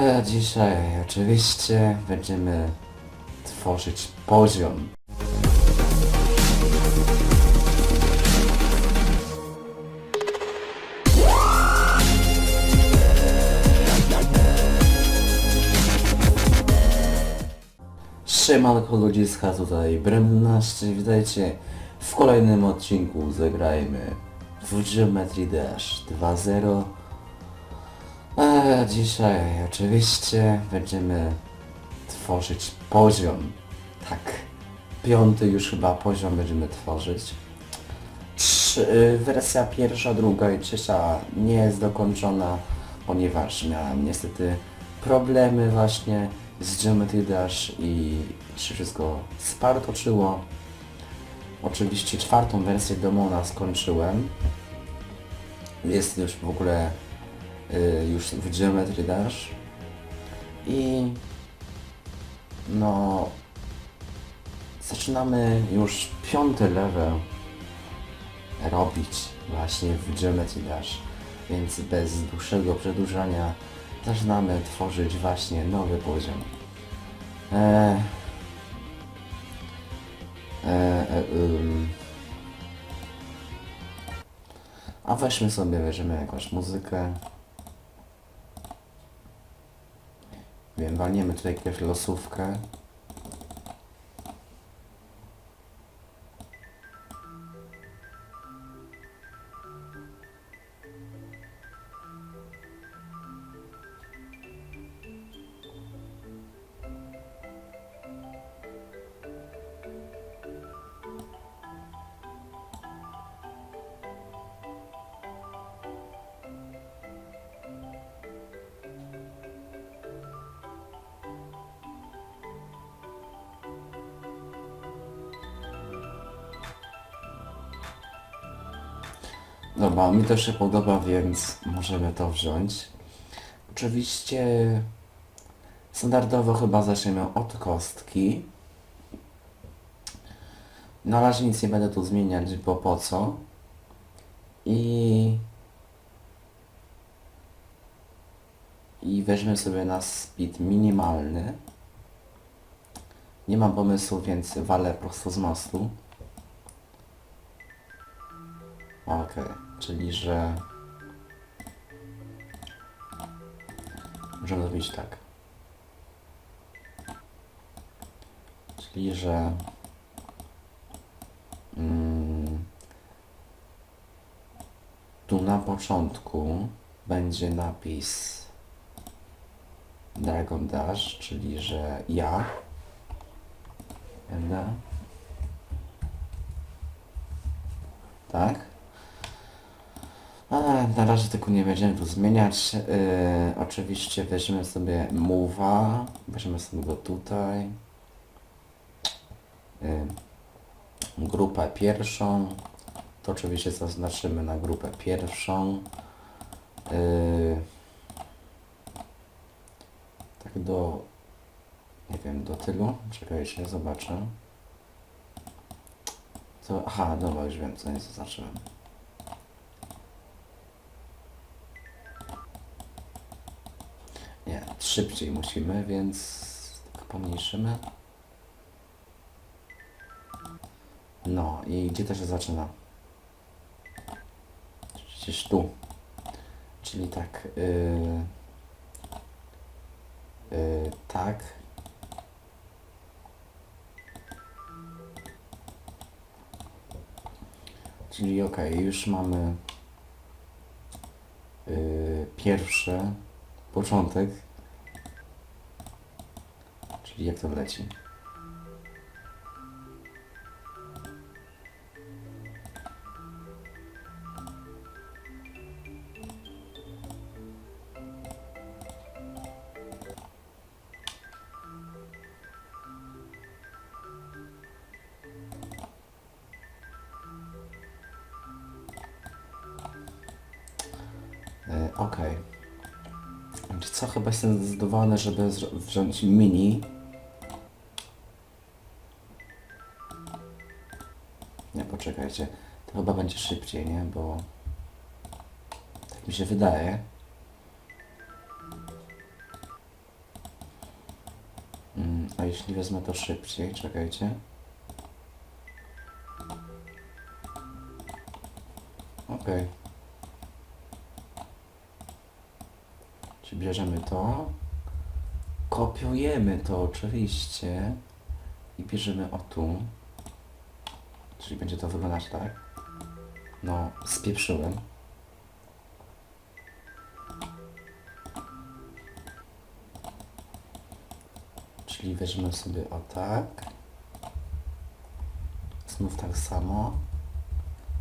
A dzisiaj oczywiście będziemy tworzyć poziom. Siemanko ludziska, tutaj Bremnaście, witajcie w kolejnym odcinku zagrajmy w Geometry Dash 2.0 A dzisiaj oczywiście będziemy tworzyć poziom, tak, piąty już chyba poziom będziemy tworzyć Trzy, wersja pierwsza, druga i trzecia nie jest dokończona, ponieważ miałem niestety problemy właśnie z Geometry Dash i się wszystko spartoczyło. Oczywiście czwartą wersję Domona skończyłem. Jest już w ogóle y, już w Geometry Dash. I no zaczynamy już piąty level robić właśnie w Geometry Dash. Więc bez dłuższego przedłużania zaczynamy tworzyć właśnie nowy poziom. Ym. A weźmy sobie, weźmiemy jakąś muzykę. Walniemy tutaj jakąś losówkę. Dobra, mi to się podoba, więc możemy to wziąć. Oczywiście standardowo chyba zaczniemy od kostki. Na razie nic nie będę tu zmieniać, bo po co. I... I weźmy sobie na speed minimalny. Nie mam pomysłu, więc walę prosto z mostu. Okej, czyli że... Możemy zrobić tak. Czyli że... Mm, tu na początku będzie napis Dragon Dash, czyli że ja będę tak ale na razie tego nie będziemy tu zmieniać. Yy, oczywiście weźmiemy sobie move'a, weźmiemy sobie go tutaj. Yy, grupę pierwszą. To oczywiście zaznaczymy na grupę pierwszą. Yy, tak do, nie wiem, do tylu. Czekajcie, zobaczę. Co, aha, dobra, już wiem, co nie zaznaczyłem. Szybciej musimy, więc tak pomniejszymy. No i gdzie to się zaczyna? Przecież tu. Czyli tak. Yy, yy, tak. Czyli ok, już mamy yy, pierwszy początek. Czyli jak leci. E, Okej. Wiecie co, chyba jestem zdecydowany, żeby zro- wziąć mini. Poczekajcie. To chyba będzie szybciej, nie? Bo... Tak mi się wydaje. a jeśli wezmę to szybciej, czekajcie. Okej. Czyli bierzemy to, kopiujemy to oczywiście i bierzemy o tu. Czyli będzie to wyglądać tak. No, spieprzyłem. Czyli weźmy sobie o tak. Znów tak samo.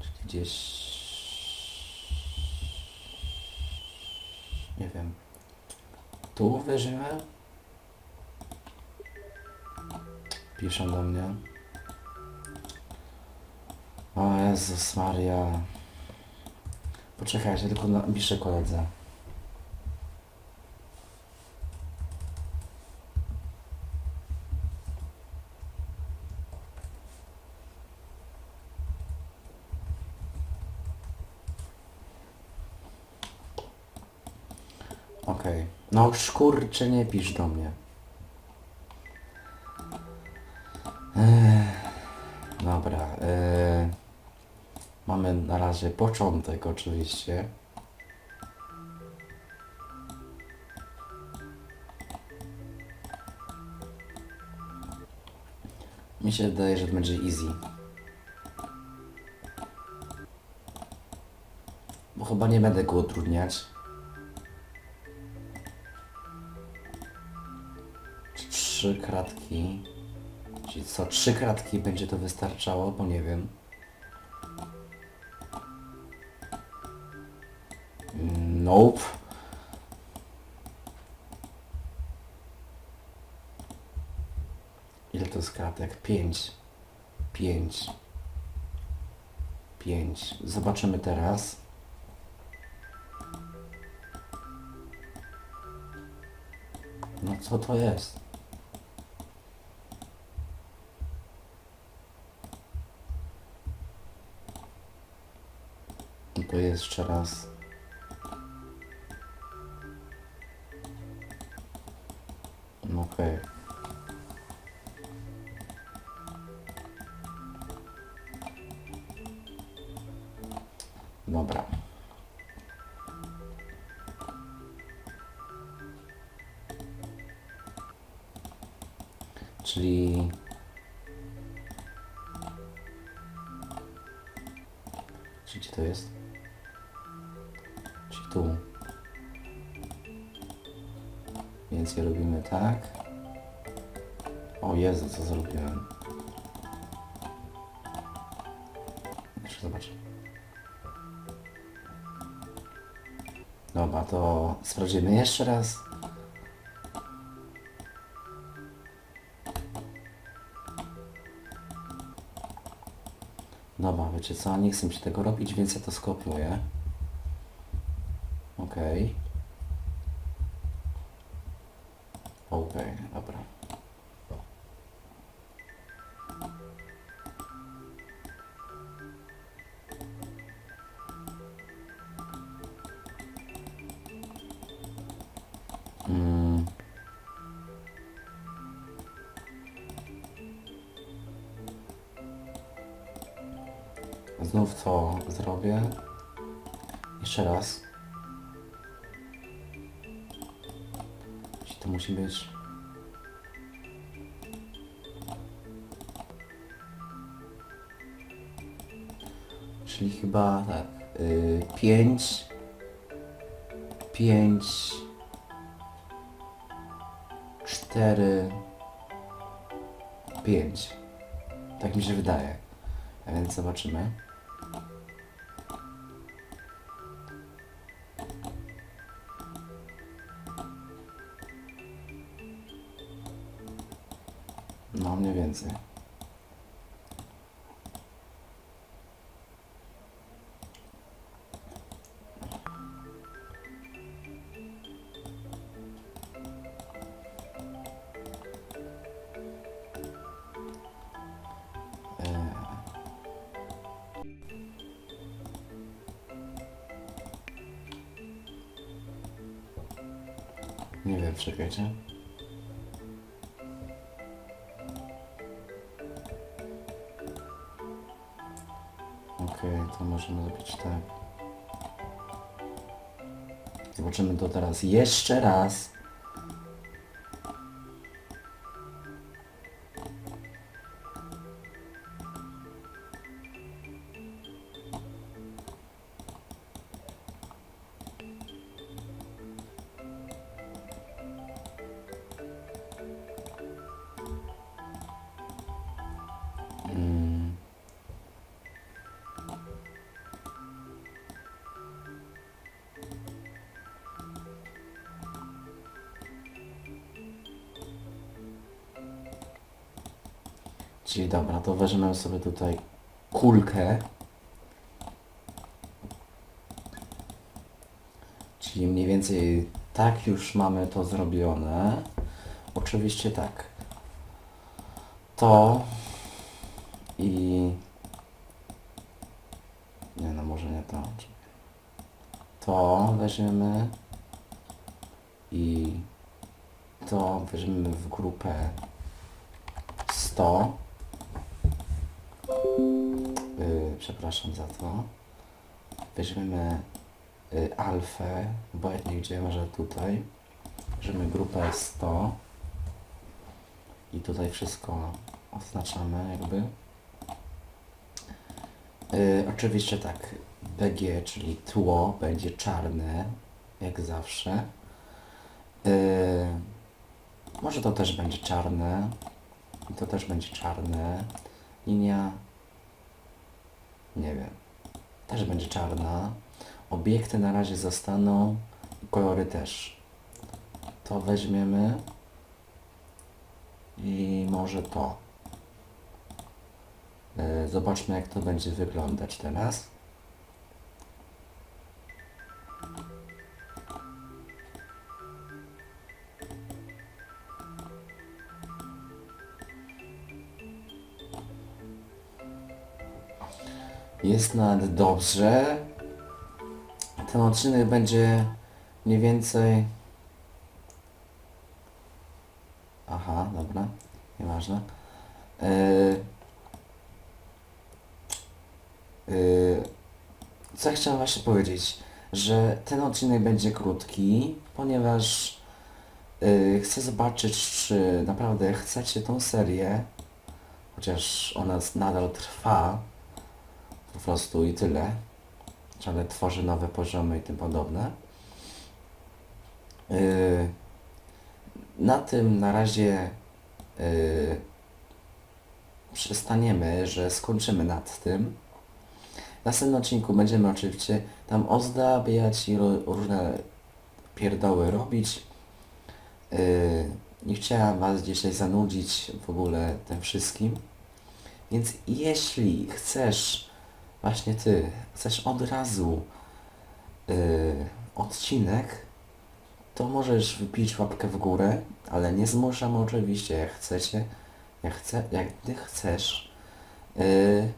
Czyli gdzieś... Nie wiem. Tu weźmiemy. Piszą do mnie. Jezus Maria. Poczekajcie, tylko napiszę koledze. Okej. No szkurcze nie pisz do mnie. Na razie początek oczywiście. Mi się wydaje, że to będzie easy. Bo chyba nie będę go utrudniać. Trzy kratki. Czyli co, trzy kratki będzie to wystarczało, bo nie wiem. Nope. Ile to jest kratek? Pięć. Pięć. Pięć. Zobaczymy teraz. No co to jest? To jeszcze raz. Okej. Dobra. Czyli... Czyli gdzie to jest? Czyli tu. Je robimy tak. O Jezu, co zrobiłem. Jeszcze zobaczę. Dobra, to sprawdzimy jeszcze raz. Dobra, wiecie co, nie chcę mi się tego robić, więc ja to skopiuję. Okej. Okej, Znów to zrobię. Jeszcze raz. To musi być... Czyli chyba tak. Yy, pięć. Pięć. Cztery. Pięć. Tak mi się wydaje. A więc zobaczymy. Nie wiem, czekajcie. Okej, okay, to możemy zrobić tak. Zobaczymy to teraz jeszcze raz. Czyli dobra, to weźmiemy sobie tutaj kulkę. Czyli mniej więcej tak już mamy to zrobione. Oczywiście tak. To i... Nie no, może nie to. To weźmiemy i to weźmiemy w grupę 100. przepraszam za to. Weźmiemy y, alfę, obojętnie gdzie, może tutaj. Weźmiemy grupę 100 i tutaj wszystko oznaczamy jakby. Yy, oczywiście tak, BG, czyli tło będzie czarne, jak zawsze. Yy, może to też będzie czarne. I to też będzie czarne. Linia, nie wiem, też będzie czarna. Obiekty na razie zostaną kolory też. To weźmiemy i może to. E, Zobaczmy jak to będzie wyglądać teraz. Jest nawet dobrze. Ten odcinek będzie mniej więcej... Aha, dobra. Nieważne. Yy... Yy... Co chciałem właśnie powiedzieć? Że ten odcinek będzie krótki, ponieważ yy, chcę zobaczyć, czy naprawdę chcecie tą serię, chociaż ona nadal trwa, po prostu i tyle. Ale tworzy nowe poziomy i tym podobne. Yy, na tym na razie yy, przestaniemy, że skończymy nad tym. W następnym odcinku będziemy oczywiście tam ozdabiać i różne pierdoły robić. Yy, nie chciałam Was dzisiaj zanudzić w ogóle tym wszystkim. Więc jeśli chcesz, właśnie Ty, chcesz od razu yy, odcinek, to możesz wbić łapkę w górę, ale nie zmuszam oczywiście, jak chcecie, jak, chce, jak Ty chcesz. Yy,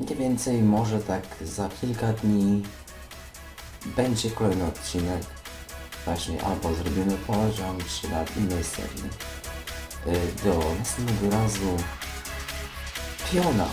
Mniej więcej może tak za kilka dni będzie kolejny odcinek. Właśnie albo zrobimy poziom, czy na serii. Yy, Do następnego razu. 笑呢？